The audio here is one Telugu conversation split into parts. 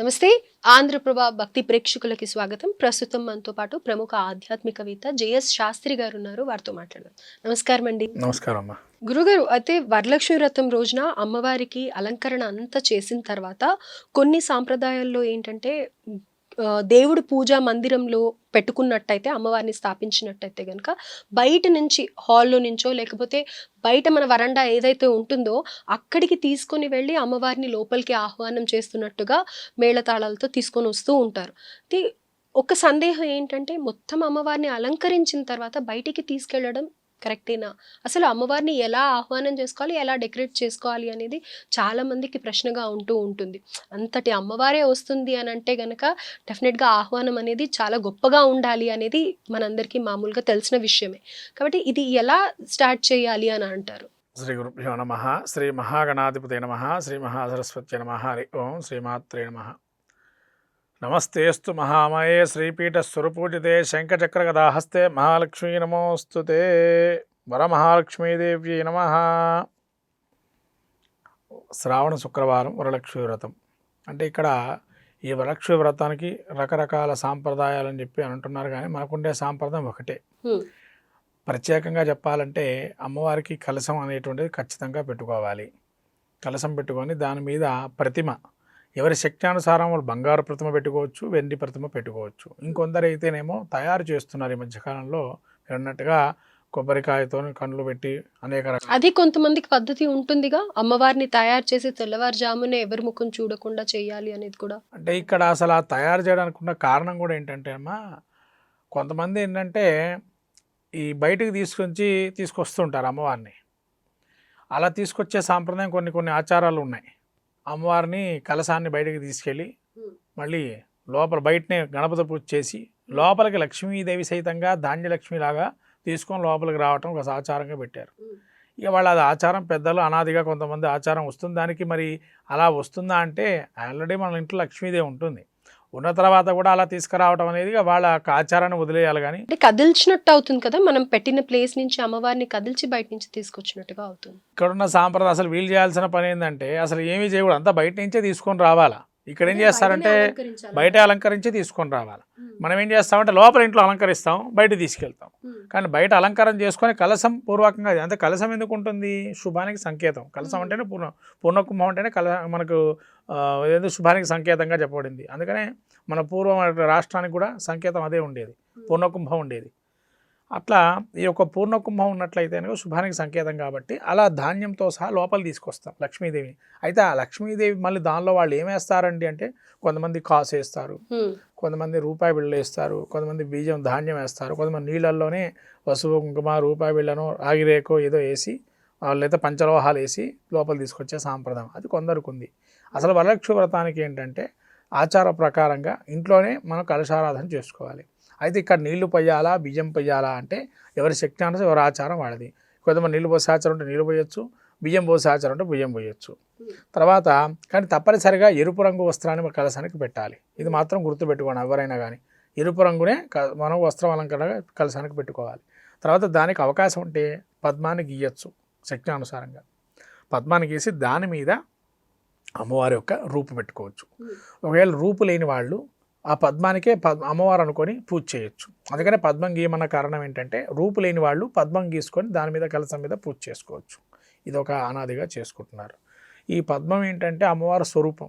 నమస్తే. ఆంధ్రప్రభ భక్తి ప్రేక్షకులకి స్వాగతం. ప్రస్తుతం మనతో పాటు ప్రముఖ ఆధ్యాత్మికవేత్త జేఎస్ శాస్త్రి గారు ఉన్నారు. వారితో మాట్లాడదాం. నమస్కారం అండి. నమస్కారం అమ్మా. గురుగారు అయితే వరలక్ష్మి వ్రతం రోజున అమ్మవారికి అలంకరణ అంతా చేసిన తర్వాత కొన్ని సాంప్రదాయాల్లో ఏంటంటే దేవుడి పూజా మందిరంలో పెట్టుకున్నట్టయితే అమ్మవారిని స్థాపించినట్టయితే కనుక బయట నుంచి హాల్లో నుంచో లేకపోతే బయట మన వరండా ఏదైతే ఉంటుందో అక్కడికి తీసుకొని వెళ్ళి అమ్మవారిని లోపలికి ఆహ్వానం చేస్తున్నట్టుగా మేళతాళాలతో తీసుకొని వస్తూ ఉంటారు. ఒక సందేహం ఏంటంటే మొత్తం అమ్మవారిని అలంకరించిన తర్వాత బయటికి తీసుకెళ్ళడం కరెక్టేనా? అసలు అమ్మవారిని ఎలా ఆహ్వానం చేసుకోవాలి ఎలా డెకరేట్ చేసుకోవాలి అనేది చాలా మందికి ప్రశ్నగా ఉంటూ ఉంటుంది. అంతటి అమ్మవారే వస్తుంది అని అంటే గనక డెఫినెట్గా ఆహ్వానం అనేది చాలా గొప్పగా ఉండాలి అనేది మనందరికీ మామూలుగా తెలిసిన విషయమే. కాబట్టి ఇది ఎలా స్టార్ట్ చేయాలి అని అంటారు? శ్రీ గురుభ్యో నమ శ్రీ మహాగణాధిపతి నమ శ్రీ మహాసరస్వతి నమ హరి ఓం శ్రీమాత్రే నమ. నమస్తేస్తు మహామయే శ్రీపీఠ స్వరపూజితే శంఖచక్ర గదాహస్తే మహాలక్ష్మీ నమోస్తుతే వరమహాలక్ష్మీదేవ్యై నమ. శ్రావణ శుక్రవారం వరలక్ష్మీ వ్రతం. అంటే ఇక్కడ ఈ వరలక్ష్మీ వ్రతానికి రకరకాల సాంప్రదాయాలని చెప్పి అని అంటున్నారు కానీ మనకుండే సాంప్రదాయం ఒకటే. ప్రత్యేకంగా చెప్పాలంటే అమ్మవారికి కలశం అనేటువంటిది ఖచ్చితంగా పెట్టుకోవాలి. కలశం పెట్టుకొని దాని మీద ప్రతిమ ఎవరి శక్త్యానుసారం వాళ్ళు బంగారు ప్రతిమ పెట్టుకోవచ్చు వెండి ప్రతిమ పెట్టుకోవచ్చు. ఇంకొందరు అయితేనేమో తయారు చేస్తున్నారు ఈ మధ్యకాలంలో. అన్నట్టుగా కొబ్బరికాయతో కళ్ళు పెట్టి అనేక రకాల అది కొంతమందికి పద్ధతి ఉంటుందిగా. అమ్మవారిని తయారు చేసి తెల్లవారుజామునే ఎవరి ముఖం చూడకుండా చేయాలి అనేది కూడా. అంటే ఇక్కడ అసలు ఆ తయారు చేయడానికి ఉన్న కారణం కూడా ఏంటంటే అమ్మా కొంతమంది ఏంటంటే ఈ బయటికి తీసుకొచ్చి తీసుకొస్తుంటారు అమ్మవారిని. అలా తీసుకొచ్చే సాంప్రదాయం కొన్ని కొన్ని ఆచారాలు ఉన్నాయి. అమ్మవారిని కలశాన్ని బయటికి తీసుకెళ్ళి. మళ్ళీ లోపల బయటనే గణపతి పూజ చేసి లోపలికి లక్ష్మీదేవి సహితంగా ధాన్యలక్ష్మిలాగా తీసుకొని లోపలికి రావటం ఒక ఆచారంగా పెట్టారు. ఇక వాళ్ళ అది ఆచారం పెద్దలు అనాదిగా కొంతమంది ఆచారం వస్తుంది దానికి మరి అలా వస్తుందా అంటే ఆల్రెడీ మన ఇంట్లో లక్ష్మీదేవి ఉంటుంది ఉన్న తర్వాత కూడా అలా తీసుకురావటం అనేది వాళ్ళ ఆచారాన్ని వదిలేయాలి కానీ. అంటే కదిల్చినట్టు అవుతుంది కదా మనం పెట్టిన ప్లేస్ నుంచి అమ్మవారిని కదిల్చి బయట నుంచి తీసుకొచ్చినట్టుగా అవుతుంది. ఇక్కడున్న సాంప్రదాయం అసలు వీళ్ళు చేయాల్సిన పని ఏంటంటే అసలు ఏమీ చేయకూడదు అంతా బయట నుంచే తీసుకొని రావాలా? ఇక్కడ ఏం చేస్తారంటే బయట అలంకరించి తీసుకొని రావాలి. మనం ఏం చేస్తామంటే లోపల ఇంట్లో అలంకరిస్తాం బయట తీసుకెళ్తాం. కానీ బయట అలంకారం చేసుకొని కలసం పూర్వకంగా అంటే కలసం ఎందుకు ఉంటుంది? శుభానికి సంకేతం. కలసం. అంటేనే పూర్ణ పూర్ణకుంభం అంటేనే కల మనకు ఏదో శుభానికి సంకేతంగా చెప్పబడింది. అందుకనే మన పూర్వం రాష్ట్రానికి కూడా సంకేతం అదే ఉండేది. పూర్ణకుంభం ఉండేది. అట్లా ఈ యొక్క పూర్ణకుంభం ఉన్నట్లయితే కనుక శుభానికి సంకేతం కాబట్టి అలా ధాన్యంతో సహా లోపల తీసుకొస్తాం లక్ష్మీదేవిని. అయితే ఆ లక్ష్మీదేవి మళ్ళీ దానిలో వాళ్ళు ఏమేస్తారండి అంటే కొంతమంది కాసు వేస్తారు. కొంతమంది రూపాయి బిళ్ళలు వేస్తారు కొంతమంది బీజం ధాన్యం వేస్తారు కొంతమంది నీళ్ళల్లోనే పసుపు కుంకుమ రూపాయి బిళ్ళను రాగిరేకో ఏదో వేసి లేదా పంచలోహాలు వేసి లోపల తీసుకొచ్చే సాంప్రదాయం. అది కొందరికి ఉంది అసలు వరలక్ష్మి వ్రతానికి ఏంటంటే ఆచార ప్రకారంగా ఇంట్లోనే మనం కలశారాధన చేసుకోవాలి. అయితే ఇక్కడ నీళ్ళు పొయ్యాలా బియ్యం పొయ్యాలా అంటే ఎవరి శక్తి అంటే ఎవరి ఆచారం వాడది కొంతమంది నీళ్ళు పోసే ఆచారం ఉంటే నీళ్ళు పోయొచ్చు బియ్యం పోసే ఆచారం ఉంటే బియ్యం పోయొచ్చు. తర్వాత కానీ తప్పనిసరిగా ఎరుపు రంగు వస్త్రాన్ని కలసానికి కలశానికి పెట్టాలి. ఇది మాత్రం గుర్తుపెట్టుకోండి ఎవరైనా కానీ. ఎరుపు రంగునే క- మనం వస్త్రం అలంకరణగా కలశానికి పెట్టుకోవాలి. తర్వాత దానికి అవకాశం ఉంటే పద్మాన్ని గీయచ్చు శక్తి అనుసారంగా పద్మాన్ని గీసి దాని మీద అమ్మవారి యొక్క రూపు పెట్టుకోవచ్చు. ఒకవేళ రూపు లేని వాళ్ళు ఆ పద్మానికే పద్ అమ్మవారు అనుకొని పూజ చేయొచ్చు. అందుకనే పద్మం గీయమన్న కారణం ఏంటంటే రూపు లేని వాళ్ళు పద్మం గీసుకొని దాని మీద కలసం మీద పూజ చేసుకోవచ్చు. ఇది ఒక అనాదిగా చేసుకుంటున్నారు. ఈ పద్మం ఏంటంటే అమ్మవారి స్వరూపం.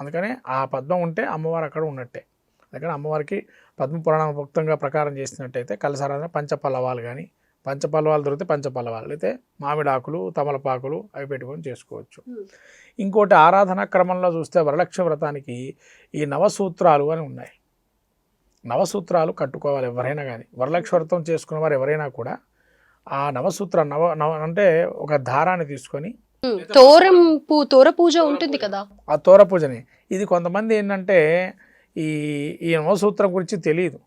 అందుకనే ఆ పద్మం ఉంటే అమ్మవారు అక్కడ ఉన్నట్టే. అందుకని అమ్మవారికి పద్మ పురాణ భక్తంగా ప్రకారం చేసినట్టయితే కలసారాధన పంచపల్లవాలు కానీ పంచపల్లవాలు దొరికితే పంచపల్లవాలు అయితే మామిడాకులు తమలపాకులు అవి పెట్టుకొని చేసుకోవచ్చు. ఇంకోటి ఆరాధన క్రమంలో చూస్తే వరలక్ష్మి వ్రతానికి ఈ నవసూత్రాలు అని ఉన్నాయి. నవసూత్రాలు కట్టుకోవాలి ఎవరైనా కానీ. వరలక్ష్మి వ్రతం చేసుకున్న వారు ఎవరైనా కూడా ఆ నవసూత్ర నవ నవ అంటే ఒక దారాన్ని తీసుకొని. తోరం పూ తోర పూజ ఉంటుంది కదా. ఆ తోర పూజని. ఇది కొంతమంది ఏంటంటే ఈ ఈ నవసూత్రం గురించి తెలియదు.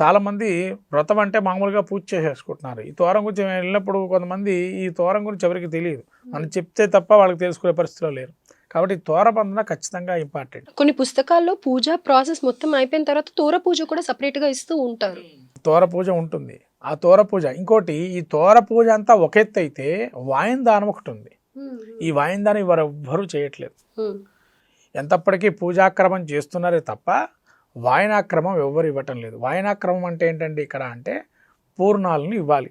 చాలామంది వ్రతం అంటే మామూలుగా పూజ చేసేసుకుంటున్నారు. ఈ తోరం గురించి వెళ్ళినప్పుడు కొంతమంది ఈ తోరం గురించి ఎవరికి తెలియదు. మనం చెప్తే తప్ప వాళ్ళకి తెలుసుకునే పరిస్థితిలో లేరు. కాబట్టి తోర బంధన ఖచ్చితంగా ఇంపార్టెంట్. కొన్ని పుస్తకాల్లో పూజ ప్రాసెస్ మొత్తం అయిపోయిన తర్వాత తోర పూజ కూడా సపరేట్గా ఇస్తూ ఉంటారు. తోర పూజ ఉంటుంది. ఆ తోర పూజ ఇంకోటి ఈ తోర పూజ అంతా ఒక ఎత్తు అయితే వాయిన్ దానం ఒకటి ఉంది. ఈ వాయిన్ దానం ఎవరు ఎవ్వరూ చేయట్లేదు. ఎంతప్పటికీ పూజాక్రమం చేస్తున్నారే తప్ప వాయనాక్రమం ఎవ్వరు ఇవ్వటం లేదు. వాయనాక్రమం అంటే ఏంటండి ఇక్కడ అంటే పూర్ణాలను ఇవ్వాలి.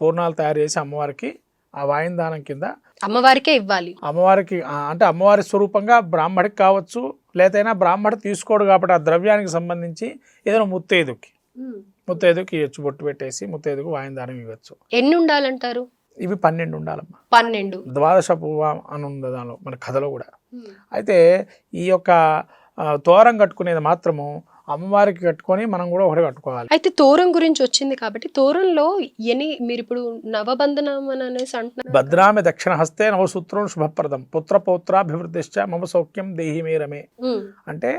పూర్ణాలు తయారు చేసి అమ్మవారికి ఆ వాయినదానం కింద అమ్మవారికే ఇవ్వాలి. అమ్మవారికి అంటే అమ్మవారి స్వరూపంగా బ్రాహ్మడికి కావచ్చు లేదైనా బ్రాహ్మడు తీసుకోడు కాబట్టి ఆ ద్రవ్యానికి సంబంధించి ఏదైనా ముత్తైదుకి ముత్తైదుకి ఇవ్వచ్చు బొట్టు పెట్టేసి ముత్తైదుకు వాయినదానం ఇవ్వచ్చు. ఎన్ని ఉండాలంటారు ఇవి పన్నెండు ఉండాలమ్మా. పన్నెండు. ద్వాదశ పువ్వ అని ఉంది దానిలో మన కథలో కూడా. అయితే ఈ యొక్క తోరం కట్టుకునేది మాత్రము అమ్మవారికి కట్టుకొని మనం కూడా ఒకటి కట్టుకోవాలి. అయితే తోరం గురించి వచ్చింది కాబట్టి తోరంలో ఎన్ని మీరు ఇప్పుడు నవబంధనం అని అనేసి అంటున్నారు భద్రామి దక్షిణ హస్తే నవసూత్రం శుభప్రదం. పుత్ర పౌత్రాభివృద్ధిశ్చ మమ సౌఖ్యం దేహి మే రమే ఉమ్, అంటే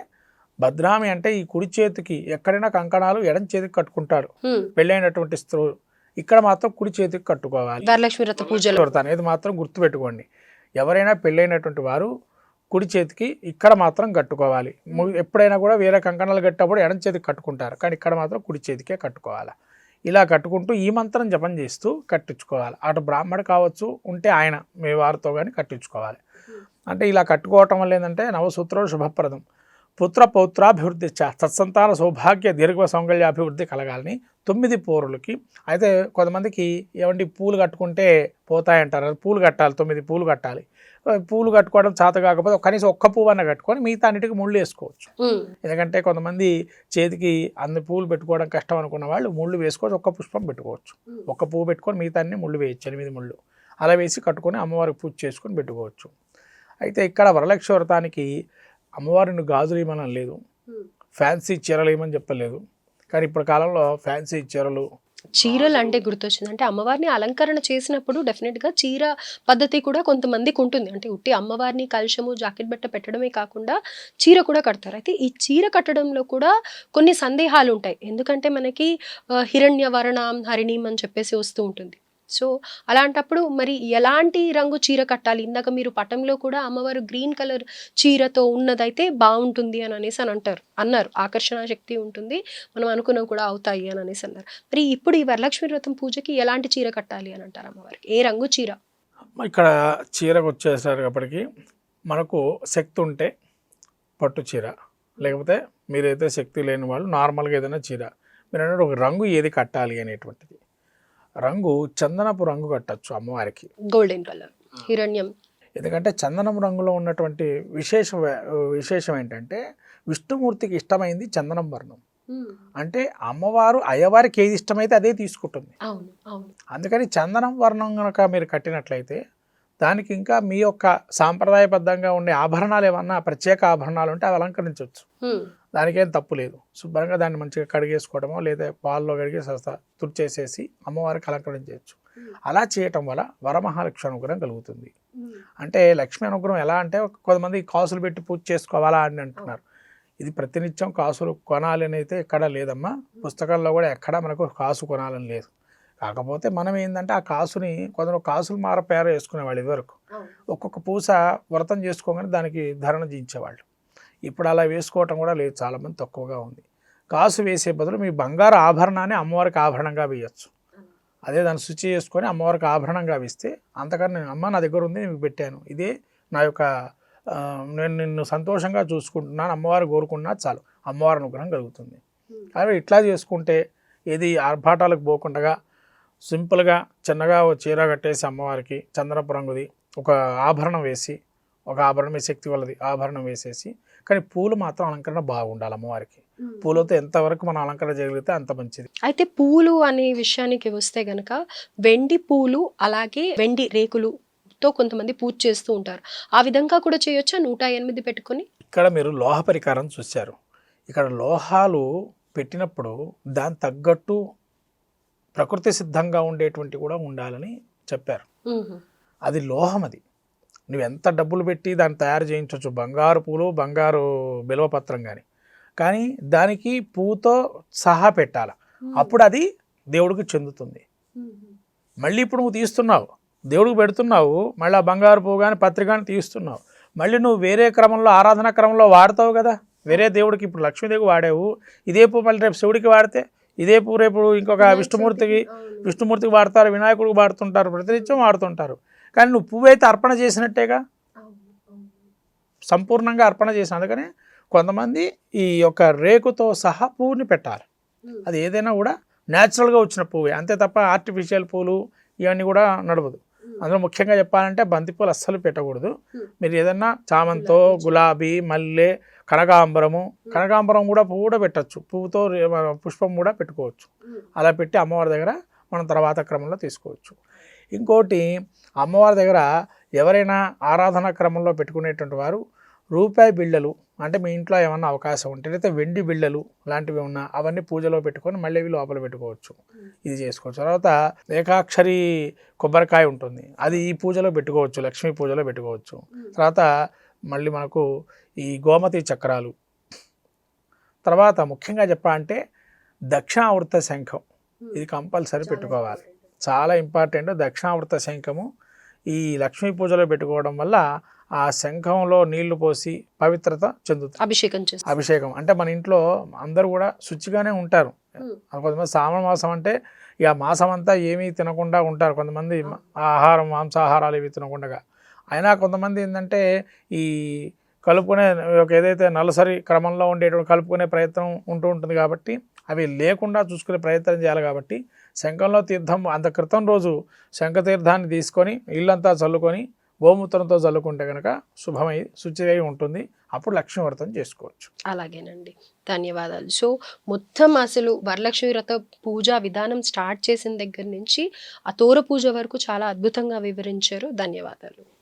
భద్రామి అంటే ఈ కుడి చేతికి ఎక్కడైనా కంకణాలు ఎడం చేతికి కట్టుకుంటారు. పెళ్ళైనటువంటి స్త్రీ. ఇక్కడ మాత్రం కుడి చేతికి కట్టుకోవాలి. వరలక్ష్మి వ్రత పూజలో. అనేది మాత్రం గుర్తుపెట్టుకోండి. ఎవరైనా పెళ్ళైనటువంటి వారు కుడి చేతికి ఇక్కడ మాత్రం కట్టుకోవాలి. ఎప్పుడైనా కూడా వేరే కంకణాలు కట్టేటప్పుడు ఎడం చేతికి కట్టుకుంటారు. కానీ ఇక్కడ మాత్రం కుడి చేతికే కట్టుకోవాలి. ఇలా కట్టుకుంటూ ఈ మంత్రం జపం చేస్తూ కట్టించుకోవాలి. అటు బ్రాహ్మడు కావచ్చు ఉంటే ఆయన మీ వారితో కానీ కట్టించుకోవాలి. అంటే ఇలా కట్టుకోవటం వల్ల ఏంటంటే నవసూత్రం శుభప్రదం. పుత్ర పౌత్రాభివృద్ధి చ సత్సంతాన సౌభాగ్య దీర్ఘ సౌంగళ్యాభివృద్ధి కలగాలని తొమ్మిది పోరులకి అయితే కొంతమందికి ఏమండి పూలు కట్టుకుంటే పోతాయంటారు. పూలు కట్టాలి తొమ్మిది పూలు కట్టాలి. పూలు కట్టుకోవడం చేత కాకపోతే కనీసం ఒక్క పువ్వు అన్న కట్టుకొని మిగతా అన్నిటికీ ముళ్ళు వేసుకోవచ్చు. ఎందుకంటే కొంతమంది చేతికి అన్ని పూలు పెట్టుకోవడం కష్టం అనుకున్న వాళ్ళు ముళ్ళు వేసుకోవచ్చు ఒక్క పుష్పం పెట్టుకోవచ్చు. ఒక్క పువ్వు పెట్టుకొని మిగతా అన్ని ముళ్ళు వేయచ్చు ఎనిమిది ముళ్ళు. అలా వేసి కట్టుకొని అమ్మవారికి పూజ చేసుకొని పెట్టుకోవచ్చు. అయితే ఇక్కడ వరలక్ష్మి వ్రతానికి అమ్మవారిని గాజులు ఇవ్వమని లేదు. ఫ్యాన్సీ చీరలు ఇవ్వమని చెప్పలేదు. కానీ ఇప్పుడు కాలంలో ఫ్యాన్సీ చీరలు చీరలు అంటే గుర్తొచ్చింది. అంటే అమ్మవారిని అలంకరణ చేసినప్పుడు డెఫినెట్గా చీర పద్ధతి కూడా కొంతమందికి ఉంటుంది. అంటే ఉట్టి అమ్మవారిని కలుషము జాకెట్ బట్ట పెట్టడమే కాకుండా చీర కూడా కడతారు. అయితే ఈ చీర కట్టడంలో కూడా కొన్ని సందేహాలు ఉంటాయి ఎందుకంటే మనకి హిరణ్య వర్ణం హరిణీం అని చెప్పేసి వస్తూ ఉంటుంది. సో అలాంటప్పుడు మరి ఎలాంటి రంగు చీర కట్టాలి? ఇందాక మీరు పటంలో కూడా అమ్మవారు గ్రీన్ కలర్ చీరతో ఉన్నదైతే బాగుంటుంది అని అనేసి అని అంటారు అన్నారు. ఆకర్షణ శక్తి ఉంటుంది మనం అనుకున్న కూడా అవుతాయి అని అనేసి అన్నారు. మరి ఇప్పుడు ఈ వరలక్ష్మి వ్రతం పూజకి ఎలాంటి చీర కట్టాలి అని అంటారు అమ్మవారికి ఏ రంగు చీర? ఇక్కడ చీరకు వచ్చేసరికప్పటికి మనకు శక్తి ఉంటే పట్టు చీర. లేకపోతే మీరైతే శక్తి లేని వాళ్ళు నార్మల్గా ఏదైనా చీర. మీరు ఒక రంగు ఏది కట్టాలి అనేటువంటిది. రంగు చందనపు రంగు కట్టచ్చు అమ్మవారికి. గోల్డెన్ కలర్ హిరణ్యం. ఎందుకంటే చందనం రంగులో ఉన్నటువంటి విశేష విశేషం ఏంటంటే విష్ణుమూర్తికి ఇష్టమైంది చందనం వర్ణం. అంటే అమ్మవారు అయ్యవారికి ఏది ఇష్టమైతే అదే తీసుకుంటుంది. అందుకని చందనం వర్ణం కనుక మీరు కట్టినట్లయితే దానికి ఇంకా మీ యొక్క సాంప్రదాయబద్ధంగా ఉండే ఆభరణాలు ఏమన్నా ప్రత్యేక ఆభరణాలు ఉంటే అవి అలంకరించవచ్చు. దానికేం తప్పు లేదు. శుభ్రంగా దాన్ని మంచిగా కడిగేసుకోవడమో లేదా పాల్లో కడిగి సస్తా తుడిచేసేసి అమ్మవారికి అలంకరణ చేయొచ్చు అలా చేయటం వల్ల వరమహాలక్ష్మి అనుగ్రహం కలుగుతుంది. అంటే లక్ష్మి అనుగ్రహం ఎలా అంటే కొంతమంది కాసులు పెట్టి పూజ చేసుకోవాలా అని అంటున్నారు. ఇది ప్రతినిత్యం కాసులు కొనాలి అని అయితే ఎక్కడ లేదమ్మా. పుస్తకాల్లో కూడా ఎక్కడ మనకు కాసు కొనాలని లేదు. కాకపోతే మనం ఏంటంటే ఆ కాసుని కొందరు కాసులు మార పేర వేసుకునేవాళ్ళు ఇదివరకు. ఒక్కొక్క పూస వ్రతం చేసుకోగానే దానికి ధరణ జీయించేవాళ్ళు ఇప్పుడు అలా వేసుకోవటం కూడా లేదు చాలామంది తక్కువగా ఉంది. కాసు వేసే బదులు మీ బంగారు ఆభరణాన్ని అమ్మవారికి ఆభరణంగా వేయచ్చు. అదే దాన్ని శుచి చేసుకొని అమ్మవారికి ఆభరణంగా వేస్తే అంతకన్నా నేను అమ్మ నా దగ్గర ఉంది నేను పెట్టాను. ఇదే నా యొక్క నేను నిన్ను సంతోషంగా చూసుకుంటున్నాను అమ్మవారు కోరుకున్నా చాలు. అమ్మవారి అనుగ్రహం కలుగుతుంది. కాబట్టి ఇట్లా చేసుకుంటే ఏది ఆర్భాటాలకు పోకుండా సింపుల్గా చిన్నగా ఓ చీర కట్టేసి అమ్మవారికి చందనపు రంగుది ఒక ఆభరణం వేసి ఒక ఆభరణం శక్తి వల్లది? ఆభరణం వేసేసి కానీ పూలు మాత్రం అలంకరణ బాగుండాలి అమ్మవారికి. పూలతో ఎంతవరకు మనం అలంకరణ చేయగలిగితే అంత మంచిది. అయితే పూలు అనే విషయానికి వస్తే గనక వెండి పూలు అలాగే వెండి రేకులుతో కొంతమంది పూజ చేస్తూ ఉంటారు. ఆ విధంగా కూడా చేయొచ్చా? నూట ఎనిమిది పెట్టుకొని? ఇక్కడ మీరు లోహ పరికారం చూశారు. ఇక్కడ లోహాలు పెట్టినప్పుడు దాని తగ్గట్టు ప్రకృతి సిద్ధంగా ఉండేటువంటి కూడా ఉండాలని చెప్పారు. అది లోహం అది. నువ్వు ఎంత డబ్బులు పెట్టి దాన్ని తయారు చేయించవచ్చు బంగారు పూలు బంగారు బిల్వపత్రం కానీ కానీ దానికి పూతో సహా పెట్టాలి? అప్పుడు అది దేవుడికి చెందుతుంది. మళ్ళీ ఇప్పుడు నువ్వు తీస్తున్నావు. దేవుడికి పెడుతున్నావు. మళ్ళీ ఆ బంగారు పువ్వు కానీ పత్రిక కానీ తీస్తున్నావు. మళ్ళీ నువ్వు వేరే క్రమంలో ఆరాధన క్రమంలో వాడతావు కదా? వేరే దేవుడికి ఇప్పుడు లక్ష్మీదేవికి వాడేవు. ఇదే పువ్వు మళ్ళీ రేపు శివుడికి వాడితే ఇదే రేపు ఇంకొక విష్ణుమూర్తికి విష్ణుమూర్తికి వాడతారు వినాయకుడికి వాడుతుంటారు ప్రతినిత్యం వాడుతుంటారు. కానీ నువ్వు పువ్వు అయితే అర్పణ చేసినట్టేగా? సంపూర్ణంగా అర్పణ చేసిన అందుకనే కొంతమంది ఈ యొక్క రేకుతో సహా పువ్వుని పెట్టాలి. అది ఏదైనా కూడా న్యాచురల్గా వచ్చిన పువ్వే అంతే తప్ప ఆర్టిఫిషియల్ పూలు ఇవన్నీ కూడా నడవదు. అందులో ముఖ్యంగా చెప్పాలంటే బంతిపూలు అస్సలు పెట్టకూడదు. మీరు ఏదన్నా చామంతో గులాబీ మల్లె కనకాంబరము కనకాంబరం కూడా పువ్వు కూడా పెట్టచ్చు. పువ్వుతో పుష్పం కూడా పెట్టుకోవచ్చు. అలా పెట్టి అమ్మవారి దగ్గర మనం తర్వాత క్రమంలో తీసుకోవచ్చు. ఇంకోటి అమ్మవారి దగ్గర ఎవరైనా ఆరాధన క్రమంలో పెట్టుకునేటువంటి వారు రూపాయి బిళ్ళలు అంటే మీ ఇంట్లో ఏమన్నా అవకాశం ఉంటే లేదా వెండి బిళ్ళలు లాంటివి ఉన్నా అవన్నీ పూజలో పెట్టుకొని మళ్ళీ ఇవి లోపల పెట్టుకోవచ్చు. ఇది చేసుకోవచ్చు. తర్వాత ఏకాక్షరి కొబ్బరికాయ ఉంటుంది. అది ఈ పూజలో పెట్టుకోవచ్చు లక్ష్మీ పూజలో పెట్టుకోవచ్చు. తర్వాత మళ్ళీ మనకు ఈ గోమతి చక్రాలు. తర్వాత ముఖ్యంగా చెప్పాలంటే దక్షిణావృత శంఖం. ఇది కంపల్సరీ పెట్టుకోవాలి. చాలా ఇంపార్టెంట్ దక్షిణావృత శంఖము. ఈ లక్ష్మీ పూజలో పెట్టుకోవడం వల్ల ఆ శంఖంలో నీళ్ళు పోసి పవిత్రత చెందుతుంది అభిషేకం చేస్తారు. అభిషేకం. అంటే మన ఇంట్లో అందరూ కూడా శుచిగానే ఉంటారు. కొంతమంది శ్రావణ మాసం అంటే ఇక మాసం అంతా ఏమీ తినకుండా ఉంటారు. కొంతమంది ఆహారం మాంసాహారాలు ఇవి తినకుండా అయినా కొంతమంది ఏంటంటే ఈ కలుపుకునే ఒక ఏదైతే నలసరి క్రమంలో ఉండేటువంటి కలుపుకునే ప్రయత్నం ఉంటూ ఉంటుంది కాబట్టి అవి లేకుండా చూసుకునే ప్రయత్నం చేయాలి కాబట్టి శంఖంలో తీర్థం అంత క్రితం రోజు శంఖ తీర్థాన్ని తీసుకొని ఇల్లంతా చల్లుకొని గోమూత్రంతో చల్లుకుంటే కనుక శుభమై శుచిగా ఉంటుంది. అప్పుడు లక్ష్మీ వ్రతం చేసుకోవచ్చు. అలాగేనండి. ధన్యవాదాలు. సో మొత్తం అసలు వరలక్ష్మి వ్రత పూజా విధానం స్టార్ట్ చేసిన దగ్గర నుంచి ఆ తోర పూజ వరకు చాలా అద్భుతంగా వివరించారు. ధన్యవాదాలు.